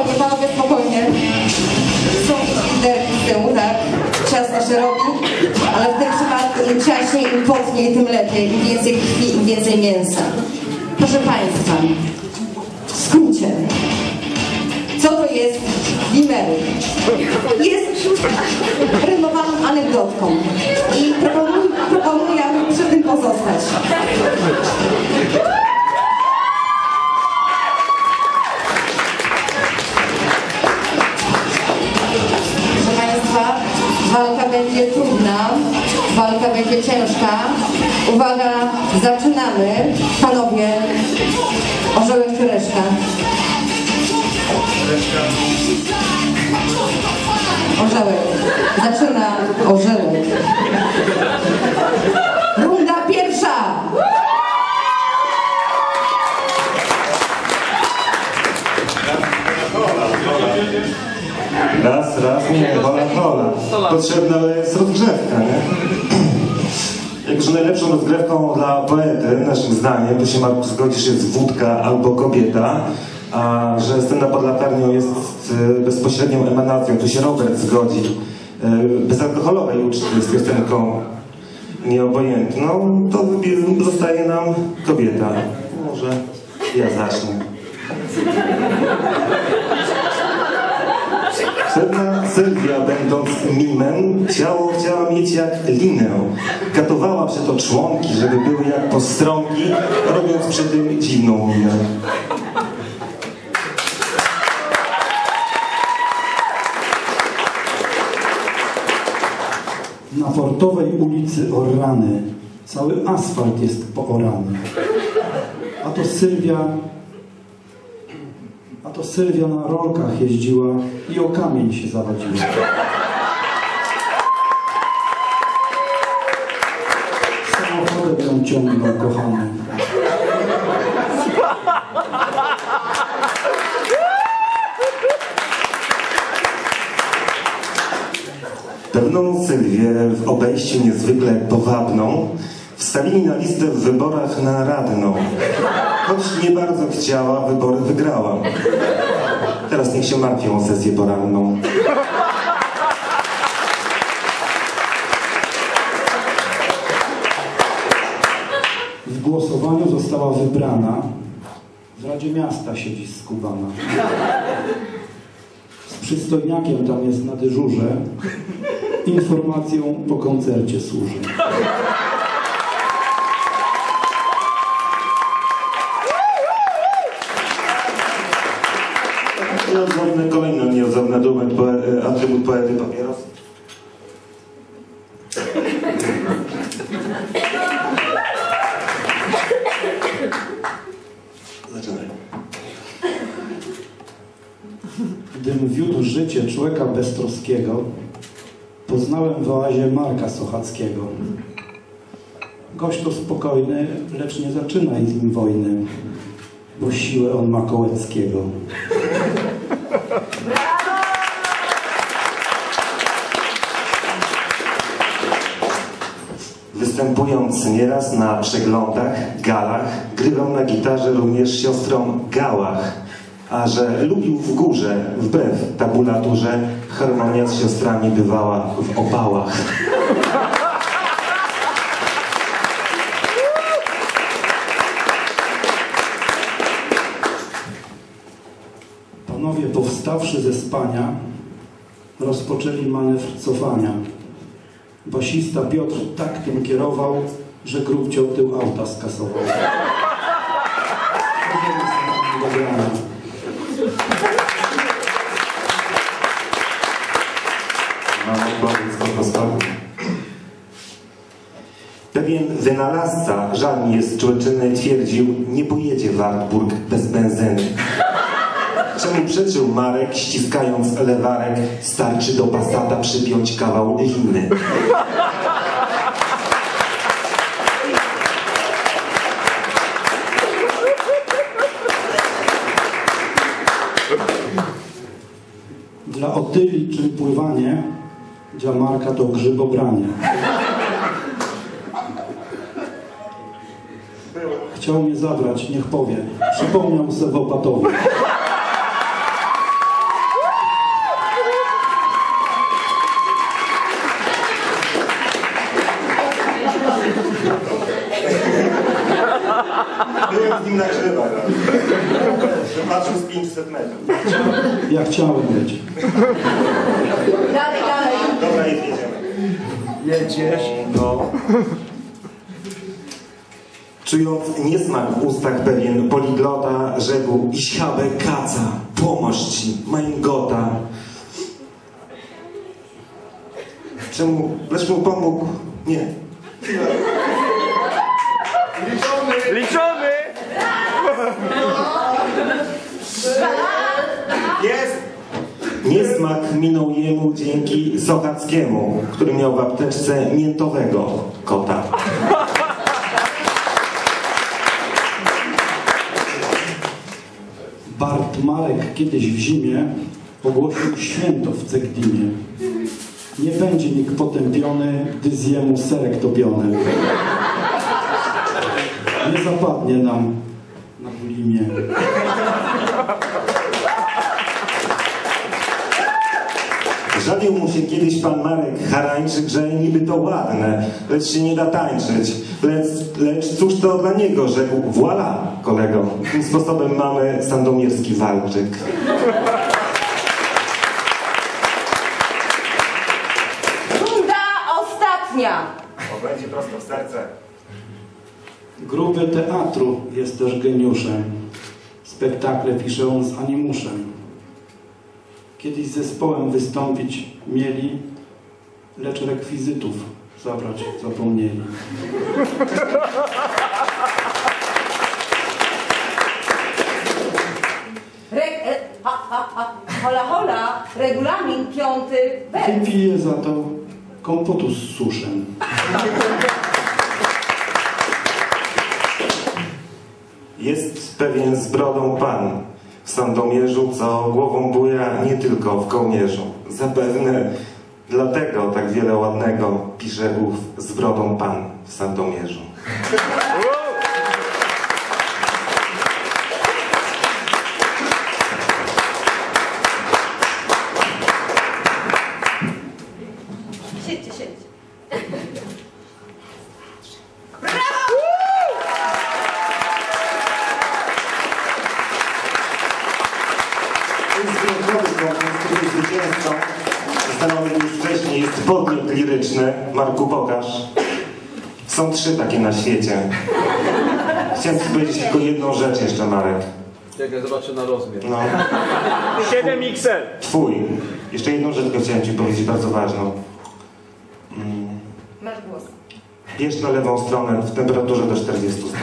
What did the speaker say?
Spokojnie, panowie, spokojnie. Są derki z tyłu, tak? Ciasno szeroki, ale w tym przypadku im ciaśniej, im potniej, tym lepiej. Im więcej krwi, im więcej mięsa. Proszę Państwa, w skrócie, co to jest Wimery? Jest renowaną anegdotką i proponuję, proponuję aby przy tym pozostać. Będzie trudna, walka będzie ciężka. Uwaga, zaczynamy. Panowie, orzełek czy reszka? Orzełek. Zaczyna orzełek. Raz, nie, hola, hola. Potrzebna jest rozgrzewka, nie? Jakże najlepszą rozgrywką dla poety, naszym zdaniem, to się Marku zgodzisz, jest wódka albo kobieta, a że scena pod latarnią jest e, bezpośrednią emanacją, tu się Robert zgodzi, e, bezalkoholowej uczty z piosenką nieobojętną, to wybier- zostaje nam kobieta. Może ja zacznę. Pewna Sylwia, będąc mimem, ciało chciała mieć jak linę. Katowała przeto członki, żeby były jak postronki, robiąc przy tym dziwną minę. Na portowej ulicy Orrany cały asfalt jest poorany. A to Sylwia, to Sylwia na rolkach jeździła i o kamień się zawadziła. Samochodem ją ciągnął kochany. Pewną Sylwię w obejściu niezwykle powabną wstawili na listę w wyborach na radną. Choć nie bardzo chciała, wybory wygrała. Teraz niech się martwią o sesję poranną. W głosowaniu została wybrana. W Radzie Miasta siedzi skubana. Z przystojniakiem tam jest na dyżurze. Informacją po koncercie służy. Nieodzowny, kolejny nieodzowny atrybut, poe, atrybut poety papieros. Gdym wiódł życie człowieka beztroskiego, poznałem w oazie Marka Sochackiego. Gość to spokojny, lecz nie zaczynaj z nim wojny, bo siłę on ma Kołeckiego. Występując nieraz na przeglądach, galach, grywał na gitarze również siostrą Gałach. A że lubił w górze, wbrew tabulaturze, harmonia z siostrami bywała w opałach. Panowie powstawszy ze spania, rozpoczęli manewr cofania. Basista Piotr tak tym kierował, że grubcią tył auta skasował. Pewien wynalazca, żal jest człeczyny, twierdził, nie pojedzie Wartburg bez benzyny. Czemu przeczył Marek, ściskając lewarek, starczy do Passata przypiąć kawał liny. Dla Otyli czym pływanie, dla Marka to grzybobranie. Chciał mnie zabrać, niech powie. Przypomniał Sewopatowi. nim Patrzył z 500 metrów. Ja chciałem być. Dalej, dalej. Dobra, i jedziemy. Jedziesz. No. Czując niesmak w ustach pewien poliglota, rzekł Isiabę kaca, pomóż ci, mein gota. Czemu? Lecz mu pomógł? Nie. Jest! Niesmak minął jemu dzięki Sochackiemu, który miał w apteczce miętowego kota. Bart Marek kiedyś w zimie ogłosił święto w Ceglimie. Nie będzie nikt potępiony, gdy zje mu serek topiony. Nie zapadnie nam na bulimie. Żawił mu się kiedyś pan Marek Harańczyk, że niby to ładne, lecz się nie da tańczyć. Lecz, lecz cóż to dla niego, rzekł. Voila, kolego. Tym sposobem mamy sandomierski walczyk. Runda ostatnia. O, będzie prosto w serce. Gruby teatru jest też geniuszem. Spektakle pisze on z animuszem. Kiedyś z zespołem wystąpić mieli, lecz rekwizytów zabrać zapomnieli. E. Hola, hola. Regulamin piąty wers. Wypije za to kompotu z suszem. Jest pewien z brodą pan w Sandomierzu, co głową buja nie tylko w kołnierzu. Zapewne dlatego tak wiele ładnego pisze ów z brodą pan w Sandomierzu. Siedźcie, siedźcie. To jest wyjątkowy konkurs, który zwycięzcą ustalonym już wcześniej jest podmiot liryczny. Marku, pokaż. Są trzy takie na świecie. Chciałem ci powiedzieć tylko jedną rzecz jeszcze, Marek. Jak ja zobaczę na rozmiar. No, 7XL. twój. Jeszcze jedną rzecz chciałem ci powiedzieć, bardzo ważną. Masz głos. Bierz na lewą stronę w temperaturze do 40 stopni.